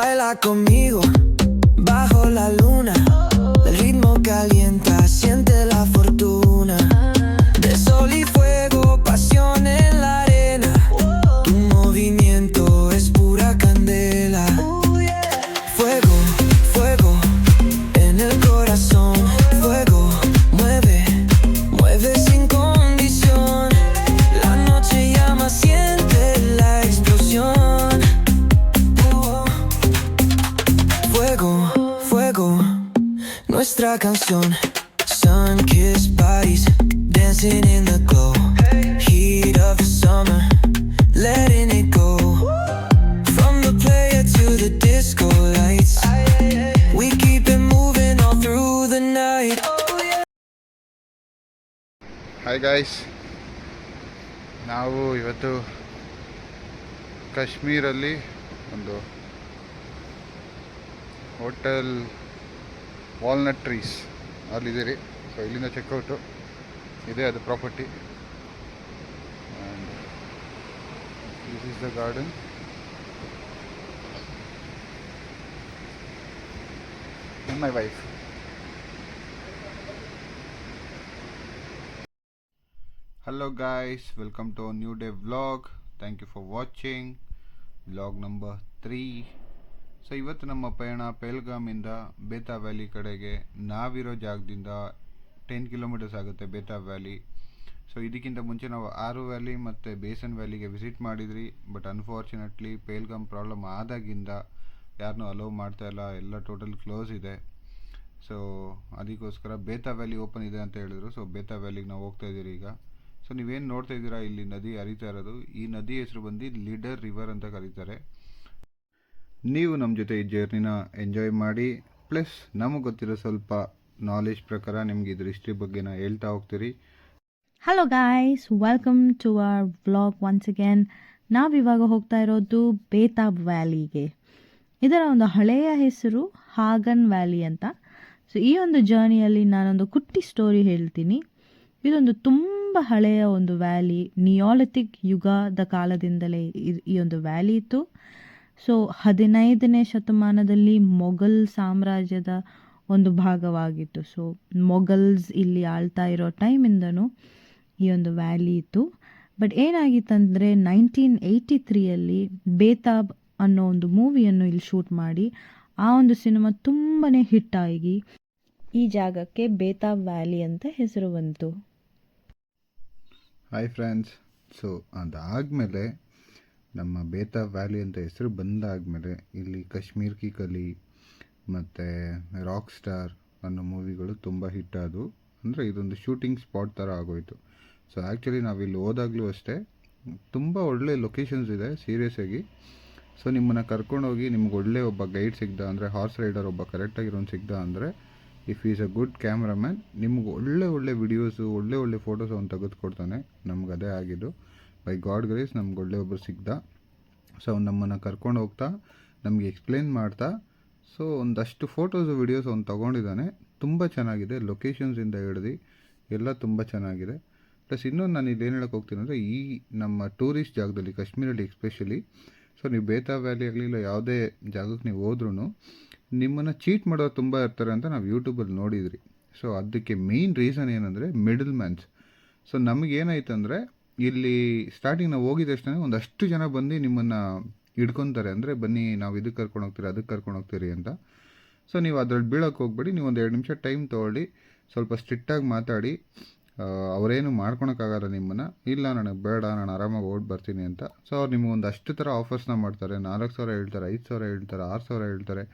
Baila conmigo disco we keep the night. Hi ನಾವು ಇವತ್ತು ಕಾಶ್ಮೀರಲ್ಲಿ ಒಂದು ಹೋಟೆಲ್ ವಾಲ್ನಟ್ ಟ್ರೀಸ್ ಅಲ್ಲಿದ್ದೀರಿ. ಸೊ ಇಲ್ಲಿಂದ ಚೆಕ್ಔಟು ಇದೆ ಅದು property and this is the garden my wife hello, guys. Welcome to a new day vlog. Thank you for watching. Vlog number 3 so ಇವತ್ತು ನಮ್ಮ ಪಯಣ ಪೆಲ್ಗಾಮಿಂದ ಬೇತಾ ವ್ಯಾಲಿ ಕಡೆಗೆ. ನಾವಿರೋ ಜಾಗದಿಂದ ಟೆನ್ ಕಿಲೋಮೀಟರ್ಸ್ ಆಗುತ್ತೆ ಬೇತಾ ವ್ಯಾಲಿ ಸೊ ಇದಕ್ಕಿಂತ ಮುಂಚೆ ನಾವು ಆರು ವ್ಯಾಲಿ ಮತ್ತು ಬೇಸನ್ ವ್ಯಾಲಿಗೆ ವಿಸಿಟ್ ಮಾಡಿದ್ರಿ. ಬಟ್ ಅನ್ಫಾರ್ಚುನೇಟ್ಲಿ ಪೇಲ್ಗಾಮ್ ಪ್ರಾಬ್ಲಮ್ ಆದಾಗಿಂದ ಯಾರನ್ನೂ ಅಲೋ ಮಾಡ್ತಾ ಇಲ್ಲ, ಎಲ್ಲ ಟೋಟಲ್ ಕ್ಲೋಸ್ ಇದೆ. ಸೊ ಅದಕ್ಕೋಸ್ಕರ ಬೇತಾ ವ್ಯಾಲಿ ಓಪನ್ ಇದೆ ಅಂತ ಹೇಳಿದ್ರು. ಸೊ ಬೇತಾ ವ್ಯಾಲಿಗೆ ನಾವು ಹೋಗ್ತಾ ಇದ್ದೀರಿ ಈಗ. ಸೊ ನೀವೇನು ನೋಡ್ತಾ ಇದ್ದೀರಾ? ಇಲ್ಲಿ ನದಿ ಹರಿತಾ ಇರೋದು. ಈ ನದಿ ಹೆಸರು ಬಂದು ಲೀಡರ್ ರಿವರ್ ಅಂತ ಕರೀತಾರೆ. ನೀವು ನಮ್ಮ ಜೊತೆ ಈ ಜರ್ನಿನ ಎಂಜಾಯ್ ಮಾಡಿ ಪ್ಲಸ್ ನಮಗೆ ಗೊತ್ತಿರೋ ಸ್ವಲ್ಪ ನಾಲೆಜ್ ಪ್ರಕಾರ ನಿಮ್ಗೆ ಇದ್ರ ಹಿಸ್ಟ್ರಿ ಬಗ್ಗೆನ ಹೇಳ್ತಾ ಹೋಗ್ತೀರಿ. Hello guys welcome to our vlog once again ನಾವಿವಾಗ ಹೋಗ್ತಾ ಇರೋದು ಬೇತಾಬ್ ವ್ಯಾಲಿಗೆ ಇದರ ಒಂದು ಹಳೆಯ ಹೆಸರು ಹಾಗನ್ ವ್ಯಾಲಿ ಅಂತ. ಸೊ ಈ ಒಂದು ಜರ್ನಿಯಲ್ಲಿ ನಾನೊಂದು ಕುಟ್ಟಿ ಸ್ಟೋರಿ ಹೇಳ್ತೀನಿ. ಇದೊಂದು ತುಂಬ ಹಳೆಯ ಒಂದು ವ್ಯಾಲಿ ನಿಯೋಲಿಥಿಕ್ ಯುಗದ ಕಾಲದಿಂದಲೇ ಈ ಒಂದು ವ್ಯಾಲಿ ಇತ್ತು. ಸೊ ಹದಿನೈದನೇ ಶತಮಾನದಲ್ಲಿ ಮೊಘಲ್ ಸಾಮ್ರಾಜ್ಯದ ಒಂದು ಭಾಗವಾಗಿತ್ತು. ಸೊ ಮೊಘಲ್ಸ್ ಇಲ್ಲಿ ಆಳ್ತಾ ಇರೋ ಟೈಮಿಂದನೂ ಈ ಒಂದು ವ್ಯಾಲಿ ಇತ್ತು. ಬಟ್ ಏನಾಗಿತ್ತಂದರೆ ನೈನ್ಟೀನ್ ಏಯ್ಟಿ ತ್ರೀಯಲ್ಲಿ ಬೇತಾಬ್ ಅನ್ನೋ ಒಂದು ಮೂವಿಯನ್ನು ಇಲ್ಲಿ ಶೂಟ್ ಮಾಡಿ, ಆ ಒಂದು ಸಿನಿಮಾ ತುಂಬಾ ಹಿಟ್ಟಾಗಿ ಈ ಜಾಗಕ್ಕೆ ಬೇತಾಬ್ ವ್ಯಾಲಿ ಅಂತ ಹೆಸರು ಬಂತು. ಹಾಯ್ ಫ್ರೆಂಡ್ಸ್ ಸೊ ಅದಾದಮೇಲೆ ನಮ್ಮ ಬೇತಾ ವ್ಯಾಲಿ ಅಂತ ಹೆಸರು ಬಂದಾದಮೇಲೆ ಇಲ್ಲಿ ಕಾಶ್ಮೀರ್ ಕಿ ಕಲಿ ಮತ್ತು ರಾಕ್ ಸ್ಟಾರ್ ಅನ್ನೋ ಮೂವಿಗಳು ತುಂಬ ಹಿಟ್ ಆದವು. ಅಂದರೆ ಇದೊಂದು ಶೂಟಿಂಗ್ ಸ್ಪಾಟ್ ಥರ ಆಗೋಯಿತು. ಸೊ ಆ್ಯಕ್ಚುಲಿ ನಾವಿಲ್ಲಿ ಹೋದಾಗಲೂ ಅಷ್ಟೇ ತುಂಬ ಒಳ್ಳೆ ಲೊಕೇಶನ್ಸ್ ಇದೆ ಸೀರಿಯಸ್ ಆಗಿ. ಸೊ ನಿಮ್ಮನ್ನು ಕರ್ಕೊಂಡೋಗಿ ನಿಮ್ಗೆ ಒಳ್ಳೆ ಒಬ್ಬ ಗೈಡ್ ಸಿಗ್ದ ಅಂದರೆ ಹಾರ್ಸ್ ರೈಡರ್ ಒಬ್ಬ ಕರೆಕ್ಟಾಗಿರೋನು ಸಿಗ್ದ ಅಂದರೆ if is a good cameraman ನಿಮ್ಗೆ ಒಳ್ಳೆ ಒಳ್ಳೆ ವಿಡಿಯೋಸು ಒಳ್ಳೆ ಒಳ್ಳೆ ಫೋಟೋಸ್ ಅವ್ನು ತೆಗೆದುಕೊಡ್ತಾನೆ. ನಮ್ಗೆ ಅದೇ ಆಗಿದ್ದು. ಬೈ ಗಾಡ್ ಗ್ರೇಸ್ ನಮ್ಗೆ ಒಳ್ಳೆ ಒಬ್ಬರು ಸಿಗ್ದ. ಸೊ ಅವ್ನು ನಮ್ಮನ್ನು ಕರ್ಕೊಂಡು ಹೋಗ್ತಾ, ನಮಗೆ ಎಕ್ಸ್ಪ್ಲೇನ್ ಮಾಡ್ತಾ. ಸೊ ಒಂದಷ್ಟು ಫೋಟೋಸು ವಿಡಿಯೋಸ್ ಅವ್ನು ತೊಗೊಂಡಿದ್ದಾನೆ. ತುಂಬ ಚೆನ್ನಾಗಿದೆ. ಲೊಕೇಶನ್ಸಿಂದ ಹಿಡ್ದು ಎಲ್ಲ ತುಂಬ ಚೆನ್ನಾಗಿದೆ. ಪ್ಲಸ್ ಇನ್ನೊಂದು ನಾನು ಇಲ್ಲಿ ಏನು ಹೇಳೋಕೆ ಹೋಗ್ತೀನಿ ಅಂದರೆ, ಈ ನಮ್ಮ ಟೂರಿಸ್ಟ್ ಜಾಗದಲ್ಲಿ, ಕಾಶ್ಮೀರಲ್ಲಿ ಎಸ್ಪೆಷಲಿ ಸೊ ನೀವು ಬೇತಾ ವ್ಯಾಲಿ ಆಗಲಿ ಇಲ್ಲ ಯಾವುದೇ ಜಾಗಕ್ಕೆ ನೀವು ಹೋದ್ರೂ ನಿಮ್ಮನ್ನು ಚೀಟ್ ಮಾಡೋರು ತುಂಬ ಇರ್ತಾರೆ ಅಂತ ನಾವು ಯೂಟ್ಯೂಬಲ್ಲಿ ನೋಡಿದ್ರಿ. ಸೊ ಅದಕ್ಕೆ ಮೇಯ್ನ್ ರೀಸನ್ ಏನಂದರೆ ಮಿಡಲ್ ಮ್ಯಾನ್ಸ್ ಸೊ ನಮಗೇನಾಯ್ತಂದರೆ ಇಲ್ಲಿ ಸ್ಟಾರ್ಟಿಂಗ್ ನಾವು ಹೋಗಿದ ತಕ್ಷಣ ಒಂದಷ್ಟು ಜನ ಬಂದು ನಿಮ್ಮನ್ನು ಹಿಡ್ಕೊತಾರೆ ಅಂದರೆ ಬನ್ನಿ ನಾವು ಇದಕ್ಕೆ ಕರ್ಕೊಂಡು ಹೋಗ್ತೀರಿ ಅದಕ್ಕೆ ಕರ್ಕೊಂಡು ಹೋಗ್ತೀರಿ ಅಂತ. ಸೊ ನೀವು ಅದ್ರಲ್ಲಿ ಬೀಳೋಕ್ಕೆ ಹೋಗ್ಬೇಡಿ, ನೀವು ಒಂದು ಎರಡು ನಿಮಿಷ ಟೈಮ್ ತೊಗೊಳ್ಳಿ, ಸ್ವಲ್ಪ ಸ್ಟ್ರಿಕ್ಟಾಗಿ ಮಾತಾಡಿ. ಅವರೇನು ಮಾಡ್ಕೊಳಕ್ಕಾಗಲ್ಲ ನಿಮ್ಮನ್ನು. ಇಲ್ಲ, ನನಗೆ ಬೇಡ, ನಾನು ಆರಾಮಾಗಿ ಓಡ್ ಬರ್ತೀನಿ ಅಂತ. ಸೊ ಅವ್ರು ನಿಮ್ಗೆ ಒಂದು ಅಷ್ಟು ಥರ ಆಫರ್ಸ್ನ ಮಾಡ್ತಾರೆ. ನಾಲ್ಕು ಸಾವಿರ ಹೇಳ್ತಾರೆ, ಐದು ಸಾವಿರ ಹೇಳ್ತಾರೆ, ಆರು ಸಾವಿರ ಹೇಳ್ತಾರೆ.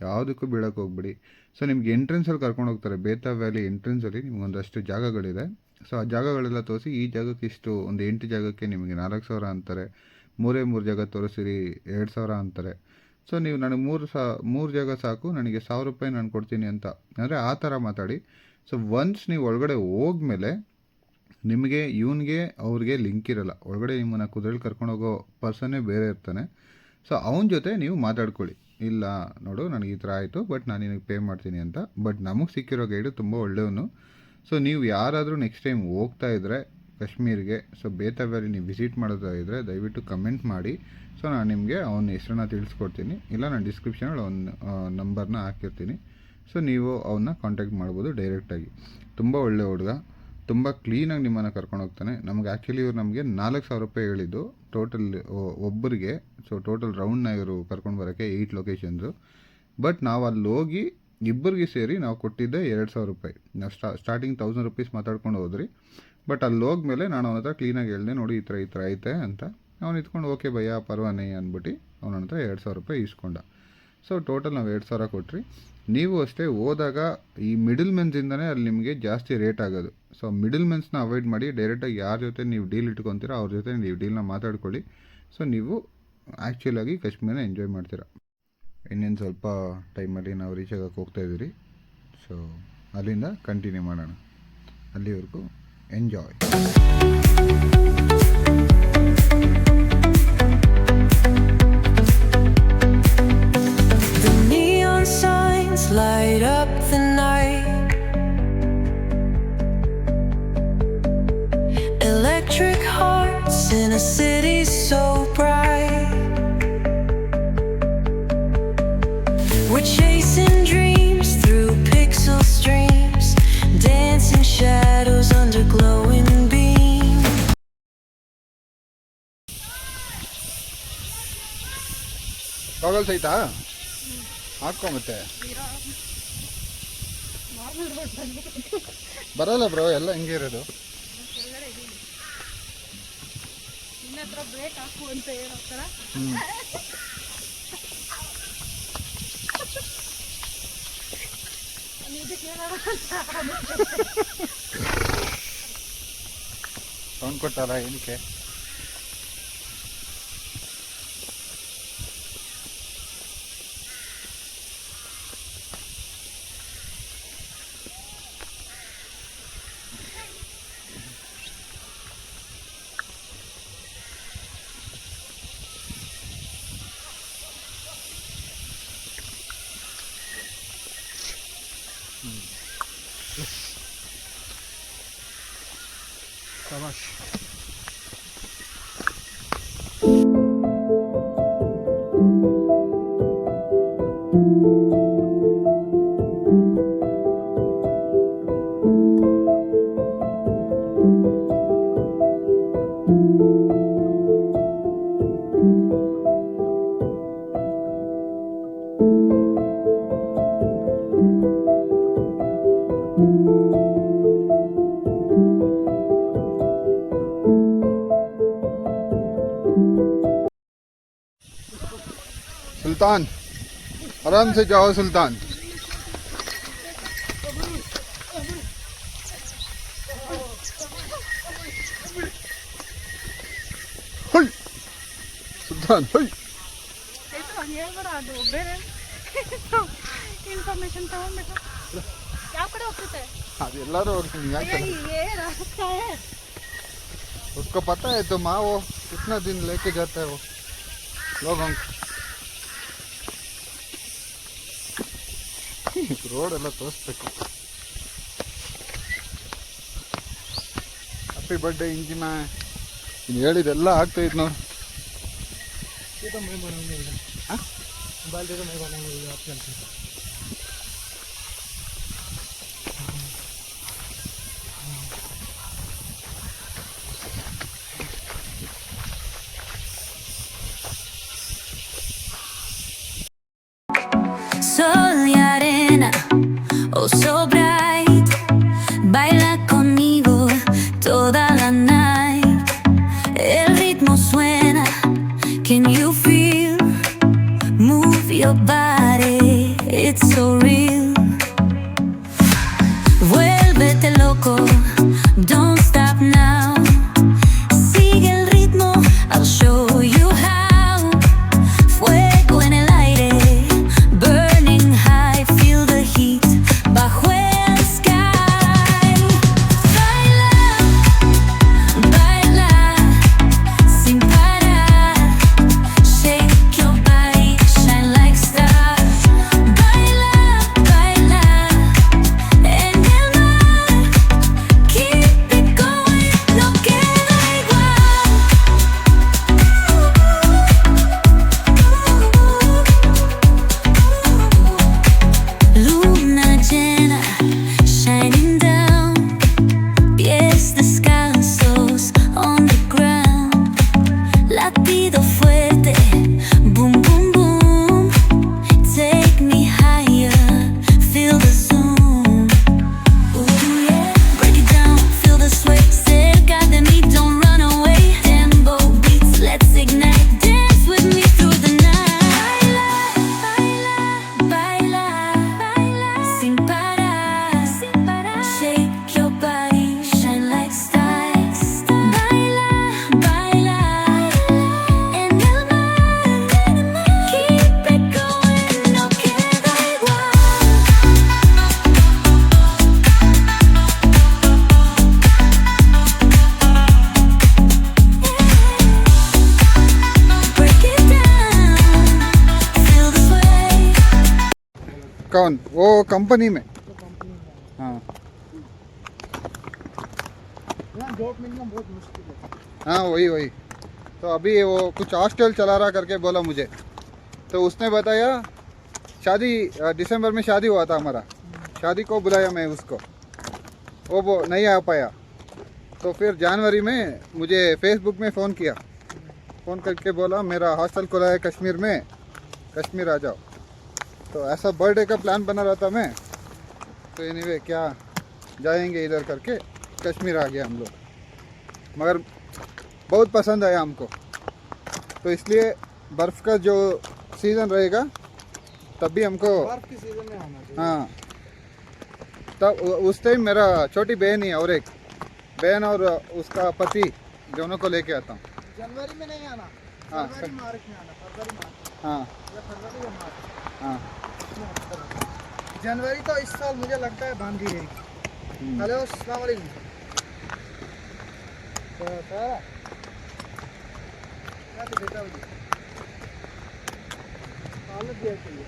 ಯಾವುದಕ್ಕೂ ಬೀಳಕ್ಕೆ ಹೋಗ್ಬಿಡಿ. ಸೊ ನಿಮ್ಗೆ ಎಂಟ್ರೆನ್ಸಲ್ಲಿ ಕರ್ಕೊಂಡು ಹೋಗ್ತಾರೆ. ಬೇತಾ ವ್ಯಾಲಿ ಎಂಟ್ರೆನ್ಸಲ್ಲಿ ನಿಮ್ಗೆ ಒಂದಷ್ಟು ಜಾಗಗಳಿದೆ. ಸೊ ಆ ಜಾಗಗಳೆಲ್ಲ ತೋರಿಸಿ ಈ ಜಾಗಕ್ಕೆ ಇಷ್ಟು, ಒಂದು ಎಂಟು ಜಾಗಕ್ಕೆ ನಿಮಗೆ ನಾಲ್ಕು ಸಾವಿರ ಅಂತಾರೆ. ಮೂರೇ ಮೂರು ಜಾಗ ತೋರಿಸಿರಿ, ಎರಡು ಸಾವಿರ ಅಂತಾರೆ. ಸೊ ನೀವು ನನಗೆ ಮೂರು ಸಾ, ಮೂರು ಜಾಗ ಸಾಕು, ನನಗೆ ಸಾವಿರ ರೂಪಾಯಿ ನಾನು ಕೊಡ್ತೀನಿ ಅಂತ. ಅಂದರೆ ಆ ಥರ ಮಾತಾಡಿ. ಸೊ ಒನ್ಸ್ ನೀವು ಒಳಗಡೆ ಹೋಗ್ಮೇಲೆ ನಿಮಗೆ, ಇವನಿಗೆ, ಅವ್ರಿಗೆ ಲಿಂಕ್ ಇರಲ್ಲ. ಒಳಗಡೆ ನಿಮ್ಮನ್ನು ಕುದುರೆಲಿ ಕರ್ಕೊಂಡು ಹೋಗೋ ಪರ್ಸನ್ನೇ ಬೇರೆ ಇರ್ತಾನೆ. ಸೊ ಅವನ ಜೊತೆ ನೀವು ಮಾತಾಡ್ಕೊಳ್ಳಿ. ಇಲ್ಲ, ನೋಡು, ನನಗೆ ಈ ಥರ ಆಯಿತು ಬಟ್ ನಾನು ನಿನಗೆ ಪೇ ಮಾಡ್ತೀನಿ ಅಂತ. ಬಟ್ ನಮಗೆ ಸಿಕ್ಕಿರೋ ಗೈಡು ತುಂಬ ಒಳ್ಳೆಯವನು. ಸೊ ನೀವು ಯಾರಾದರೂ ನೆಕ್ಸ್ಟ್ ಟೈಮ್ ಹೋಗ್ತಾ ಇದ್ದರೆ ಕಾಶ್ಮೀರ್ಗೆ ಸೊ ಬೇತಾಬೇರಿ ನೀವು ವಿಸಿಟ್ ಮಾಡೋದಾ ಇದ್ದರೆ ದಯವಿಟ್ಟು ಕಮೆಂಟ್ ಮಾಡಿ. ಸೊ ನಾನು ನಿಮಗೆ ಅವನ ಹೆಸರನ್ನ ತಿಳಿಸ್ಕೊಡ್ತೀನಿ. ಇಲ್ಲ, ನಾನು ಡಿಸ್ಕ್ರಿಪ್ಷನಲ್ಲಿ ಅವನ ನಂಬರ್ನ ಹಾಕಿರ್ತೀನಿ. ಸೊ ನೀವು ಅವನ್ನ ಕಾಂಟ್ಯಾಕ್ಟ್ ಮಾಡ್ಬೋದು ಡೈರೆಕ್ಟಾಗಿ ತುಂಬ ಒಳ್ಳೆ ಹುಡುಗ. ತುಂಬ ಕ್ಲೀನಾಗಿ ನಿಮ್ಮನ್ನು ಕರ್ಕೊಂಡು ಹೋಗ್ತಾನೆ. ನಮ್ಗೆ ಆ್ಯಕ್ಚುಲಿ ಇವ್ರು ನಮಗೆ ನಾಲ್ಕು ಸಾವಿರ ರೂಪಾಯಿ ಹೇಳಿದ್ದು. ಟೋಟಲ್ ಒಬ್ಬರಿಗೆ ಸೊ ಟೋಟಲ್ ರೌಂಡ್ನ ಇವರು ಕರ್ಕೊಂಡು ಬರೋಕ್ಕೆ ಏಯ್ಟ್ ಲೊಕೇಶನ್ಸು ಬಟ್ ನಾವು ಅಲ್ಲಿ ಹೋಗಿ ಇಬ್ಬರಿಗೆ ಸೇರಿ ನಾವು ಕೊಟ್ಟಿದ್ದೆ ಎರಡು ಸಾವಿರ ರೂಪಾಯಿ. ನಾವು ಸ್ಟಾ ಸ್ಟಾರ್ಟಿಂಗ್ ತೌಸಂಡ್ ರುಪೀಸ್ ಮಾತಾಡ್ಕೊಂಡು ಹೋದ್ರಿ. ಬಟ್ ಅಲ್ಲಿ ಹೋಗ್ಮೇಲೆ ನಾನು ಅವನ ಹತ್ರ ಕ್ಲೀನಾಗಿ ಹೇಳಿದೆ, ನೋಡಿ ಈ ಥರ ಈ ಥರ ಐತೆ ಅಂತ. ಅವ್ನು ಇತ್ಕೊಂಡು ಓಕೆ ಭಯ್ಯ ಪರವಾನೆ ಅಂದ್ಬಿಟ್ಟು ಅವನ ಹತ್ರ ಎರಡು ಸಾವಿರ ರೂಪಾಯಿ ಇಸ್ಕೊಂಡ. ಸೊ ಟೋಟಲ್ ನಾವು ಎರಡು ಸಾವಿರ ಕೊಟ್ರಿ. ನೀವು ಅಷ್ಟೇ ಹೋದಾಗ ಈ ಮಿಡಲ್ ಮೆನ್ಸಿಂದನೇ ಅಲ್ಲಿ ನಿಮಗೆ ಜಾಸ್ತಿ ರೇಟ್ ಆಗೋದು. ಸೊ ಮಿಡಲ್ ಮೆನ್ಸ್ನ ಅವಾಯ್ಡ್ ಮಾಡಿ ಡೈರೆಕ್ಟಾಗಿ ಯಾರ ಜೊತೆ ನೀವು ಡೀಲ್ ಇಟ್ಕೊತೀರೋ ಅವ್ರ ಜೊತೆ ನೀವು ಡೀಲ್ನ ಮಾತಾಡ್ಕೊಳ್ಳಿ. ಸೊ ನೀವು ಆ್ಯಕ್ಚುಲಾಗಿ ಕಾಶ್ಮೀರನ ಎಂಜಾಯ್ ಮಾಡ್ತೀರಾ. ಇನ್ನೇನು ಸ್ವಲ್ಪ ಟೈಮಲ್ಲಿ ನಾವು ರೀಚ್ ಆಗಕ್ಕೆ ಹೋಗ್ತಾ ಇದ್ದೀರಿ. ಸೊ ಅಲ್ಲಿಂದ ಕಂಟಿನ್ಯೂ ಮಾಡೋಣ. ಅಲ್ಲಿವರೆಗೂ enjoy signs light up the night. Electric hearts in a city so bright. We're chasing dreams through pixel streams, dancing shadows under glowing beams. Goggles ಆಯ್ತಾ ಹಾಕೋ ಮತ್ತೆ ಬರಲ್ಲ ಬ್ರೋ ಎಲ್ಲ ಹಿಂಗೆ ಇರೋದು. ಸೌಂಡ್ ಕೊಟ್ಟಾರ ಏನಕ್ಕೆ? सुल्तान आराम से जाओ सुल्तान हुई सुल्तान हुई ಆಯ್ತು ಹೇಳ್ಬೇಡ ಅದು ಬೇರೆ ಇನ್ಫಾರ್ಮೇಶನ್ ತಗೊಂಡ್ಬೇಕು ಯಾವ ಕಡೆ ಹೋಗ್ತೈತೆ ಅದೆಲ್ಲರೂ ಹೋಗ್ತೀನಿ ಯಾಕೆ ಏನು उसको पता है तो माँ वो कितना दिन लेके जाता है वो लोग हम ರೋಡ್ ಎಲ್ಲ ತೋರಿಸ್ಬೇಕು. ಹ್ಯಾಪಿ ಬರ್ಡೇ ಇಂಜಿನ ನೀನು ಹೇಳಿದೆಲ್ಲ ಆಗ್ತಾ ಇದ್ ನೋಡಿ. Sol कौन? वो कंपनी में। हाँ। जॉब मिलना बहुत मुश्किल है। हाँ वही वही। तो अभी वो कुछ हॉस्टल चला रहा करके बोला मुझे। तो उसने बताया शादी दिसंबर में शादी हुआ था हमारा। शादी को बुलाया मैं उसको। वो वो नहीं आ पाया। तो फिर जनवरी में मुझे फेसबुक में फ़ोन किया। फ़ोन करके बोला मेरा हॉस्टल खुला है कश्मीर में। कश्मीर आ जाओ। तो ऐसा बर्थडे का प्लान बना रहा था मैं। तो एनी एनीवे क्या जाएँगे इधर करके? कश्मीर आ गया हम लोग। मगर बहुत पसंद आया हमको। तो इसलिए बर्फ़ का जो सीज़न रहेगा तब भी हमको हाँ। तब उस टाइम मेरा छोटी बहन ही है और एक। बहन और उसका पति दोनों को लेके आता हूँ। जनवरी में नहीं आना। हाँ, फरवरी मार्च में आना। फरवरी मार्च हाँ। या फरवरी या मार्च। हाँ। जनवरी तो इस साल मुझे लगता है बांधी रहेगी। हेलो अलैक्म क्या तो बेटा दिया चाहिए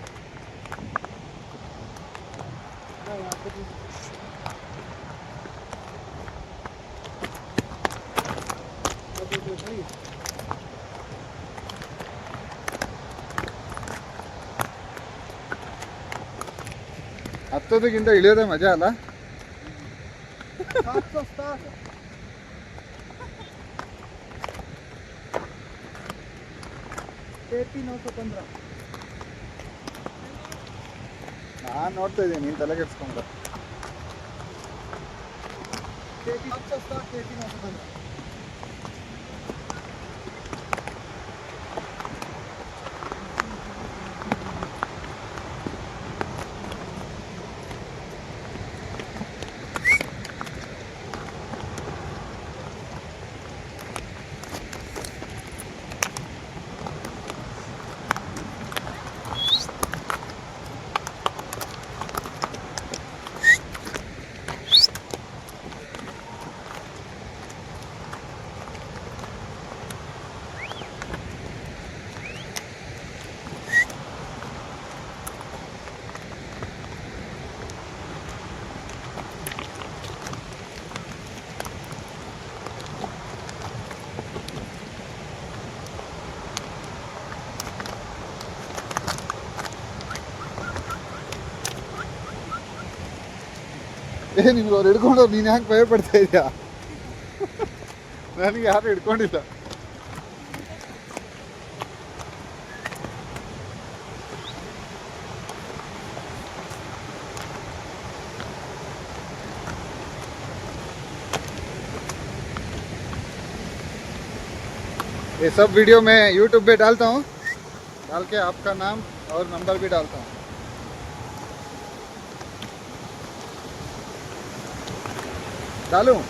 Thank you. ಹತ್ತೋದಕ್ಕಿಂತ ಇಳಿಯೋದೇ ಮಜಾ ಅಲ್ಲ ನಾನು ನೋಡ್ತಾ ಇದ್ದೀನಿ ನೀನು ತಲೆ ಕೆಡ್ಸ್ಕೊಂಡ್ರೆ ಏ ನಿಮ್ಗೆ ಅವ್ರು ಹಿಡ್ಕೊಂಡು ನೀನು ಯಾಕೆ ಭಯ ಪಡ್ತಾ ಇದೆಯಾ ನನಗೆ ಯಾರು ಹಿಡ್ಕೊಂಡಿಲ್ಲ ये सब वीडियो मैं यूट्यूब पे डालता हूँ डाल के आपका नाम और नंबर भी डालता हूँ डालूं?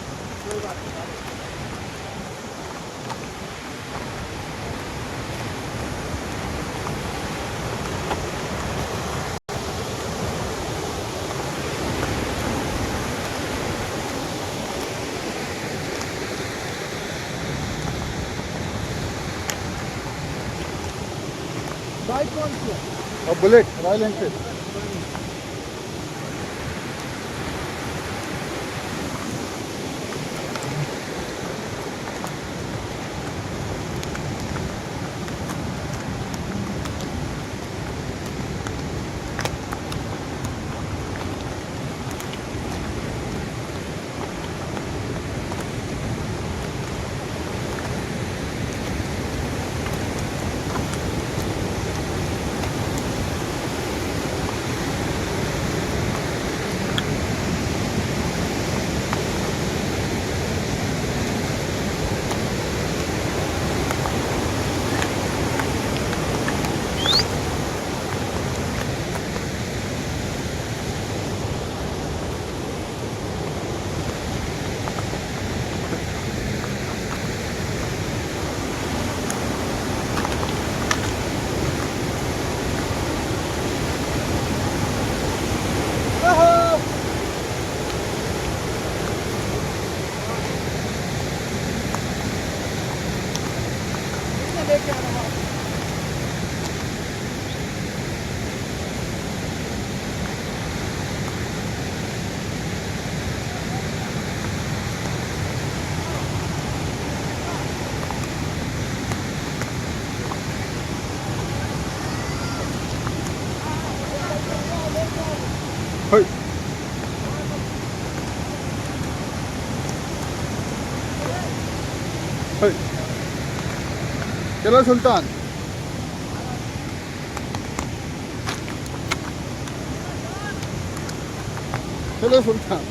बाइक कौन सी है बुलेट रॉयल एनफील्ड চলো সুলতান চলো সুলতান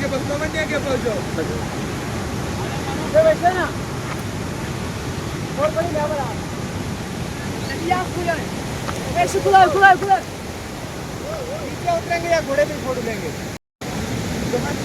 que pasó, toma el que pasó. ¿Se ve cena? Orada ne var abi? Ya kullan. Ver şu kulağı kulağı kulağı. उतरेंगे या घोड़े पे छोड़ देंगे?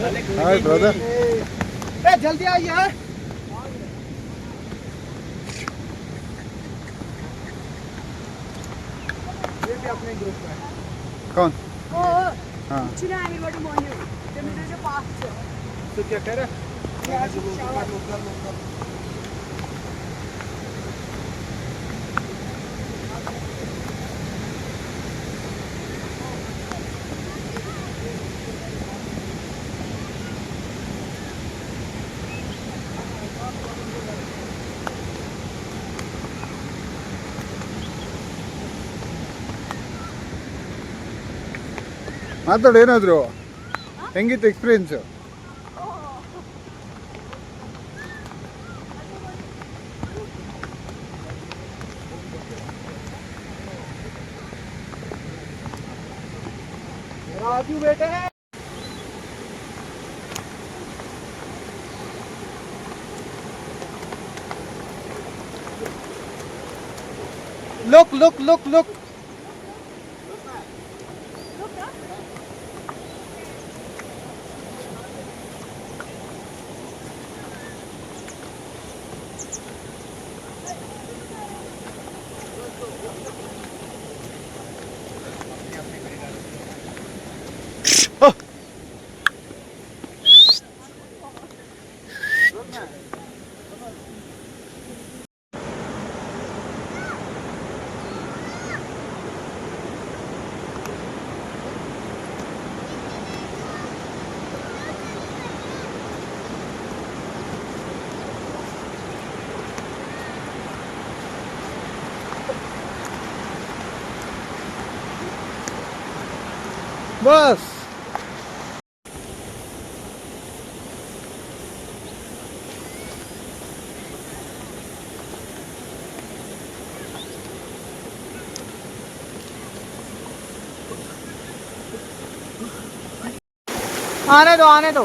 हाय ब्रदर ए जल्दी आ यार ये भी अपने ग्रुप का है। कौन? ओ हाँ। चिना आमिर वाटर मॉन्यू ते मी तुझे पास तो क्या कह रहा है? आज लोकल लोकल। ಮಾತಾಡು ಏನಾದ್ರು ಹೆಂಗಿತ್ತು ಎಕ್ಸ್ಪೀರಿಯನ್ಸು बेटे Look, look, look, look. બસ. આને તો આને તો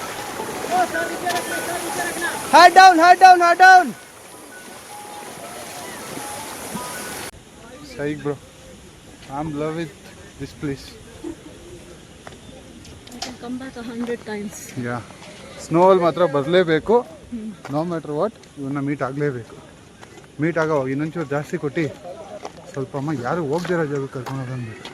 इधर Head down, head down, head down. Saik bro. I'm in love with this place. Come back hundred times ಯಾ ಸ್ನೋವಲ್ಲಿ ಮಾತ್ರ ಬರಲೇಬೇಕು ನೋ ಮ್ಯಾಟ್ರ್ ವಾಟ್ ಇವನ್ನ ಮೀಟ್ ಆಗಲೇಬೇಕು ಮೀಟ್ ಆಗೋ ಇನ್ನೊಂಚೂರು ಜಾಸ್ತಿ ಕೊಟ್ಟು ಸ್ವಲ್ಪ ಅಮ್ಮ ಯಾರು ಹೋಗ್ದಿರೋ ಜಾಗಕ್ಕೆ ಕರ್ಕೊಂಡು ಬಂದ್ಬಿಟ್ಟು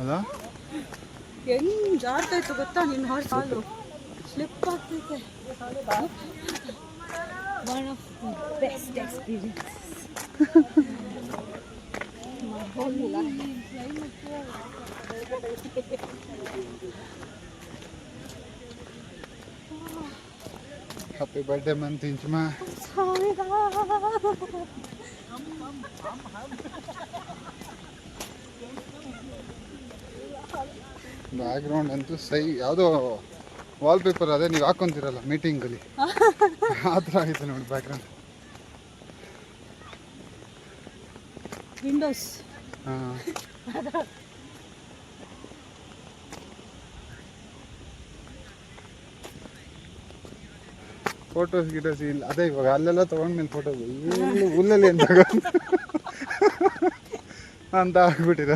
ಅಲ್ಲ ಹೆಂಗ್ ಜಾರ್ತಾ ಇತ್ತು ಗೊತ್ತಾ ನಿನ್ನ ಹಾರ್ಸ್ ಹಾಲು ಸ್ಲಿಪ್ ಆಗ್ತೈತೆ one of the best experience happy birthday month background ಅಂತೂ ಸೈ ಯಾವುದೋ ವಾಲ್ಪೇಪರ್ ಅದೇ ನೀವು ಹಾಕೊಂತೀರಲ್ಲ ಮೀಟಿಂಗಲ್ಲಿ ಆ ಥರ ಆಗಿದೆ ನೋಡಿ ಬ್ಯಾಕ್ಗ್ರೌಂಡ್ ವಿಂಡೋಸ್ ಹಾಂ. ಫೋಟೋಸ್ ಗಿಟೋಸ್ ಇಲ್ಲ. ಅದೇ ಇವಾಗ ಅಲ್ಲೆಲ್ಲ ತೊಗೊಂಡ್ಮೇಲೆ ಫೋಟೋ ಇಲ್ಲಿ ಹುಲ್ಲಲ್ಲಿ ಅಂತ ಅಂತ ಆಗ್ಬಿಟ್ಟಿದೆ.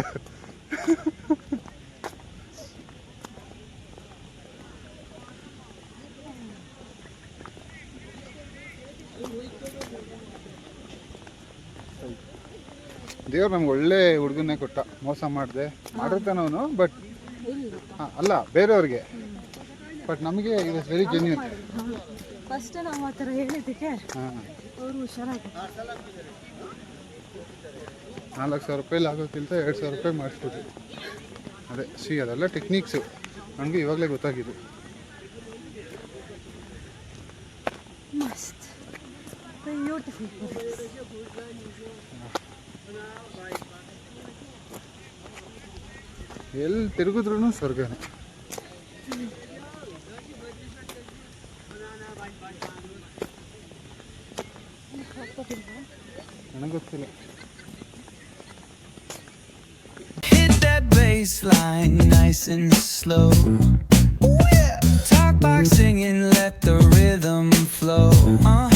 ದೇವ್ರು ನಮ್ಗೆ ಒಳ್ಳೆ ಹುಡುಗನ್ನೇ ಕೊಟ್ಟ ಮೋಸ ಮಾಡಿದೆ ಮಾಡಿರ್ತಾನವನು ಬಟ್ ಅಲ್ಲ ಬೇರೆಯವ್ರಿಗೆ. ಬಟ್ ನಮಗೆ it was very genuine first ನಾವು ಆ ಥರ ಹೇಳಿದ್ದಕ್ಕೆ ಹಾಂ. ಅವರು ಹುಷಾರಾಗಿ ನಾಲ್ಕು ಸಾವಿರ ರೂಪಾಯಿ ಆಗೋಕ್ಕಿಂತ ಎರಡು ಸಾವಿರ ರೂಪಾಯಿ ಮಾಡಿಸ್ಬಿಟ್ಟು ಅದೇ ಸಿ ಅದೆಲ್ಲ ಟೆಕ್ನಿಕ್ಸು ನಮಗೆ ಇವಾಗಲೇ ಗೊತ್ತಾಗಿದೆ. ಮಸ್ತ್. ಬ್ಯೂಟಿಫುಲ್ ಎಲ್ಲಿ ತಿರುಗಿದ್ರೂ ಸ್ವರ್ಗನೇ ನನಗೆ ಗೊತ್ತಿಲ್ಲ Hit that bass line nice and slow. Ooh, yeah. Talk like singing, let the rhythm flow. Uh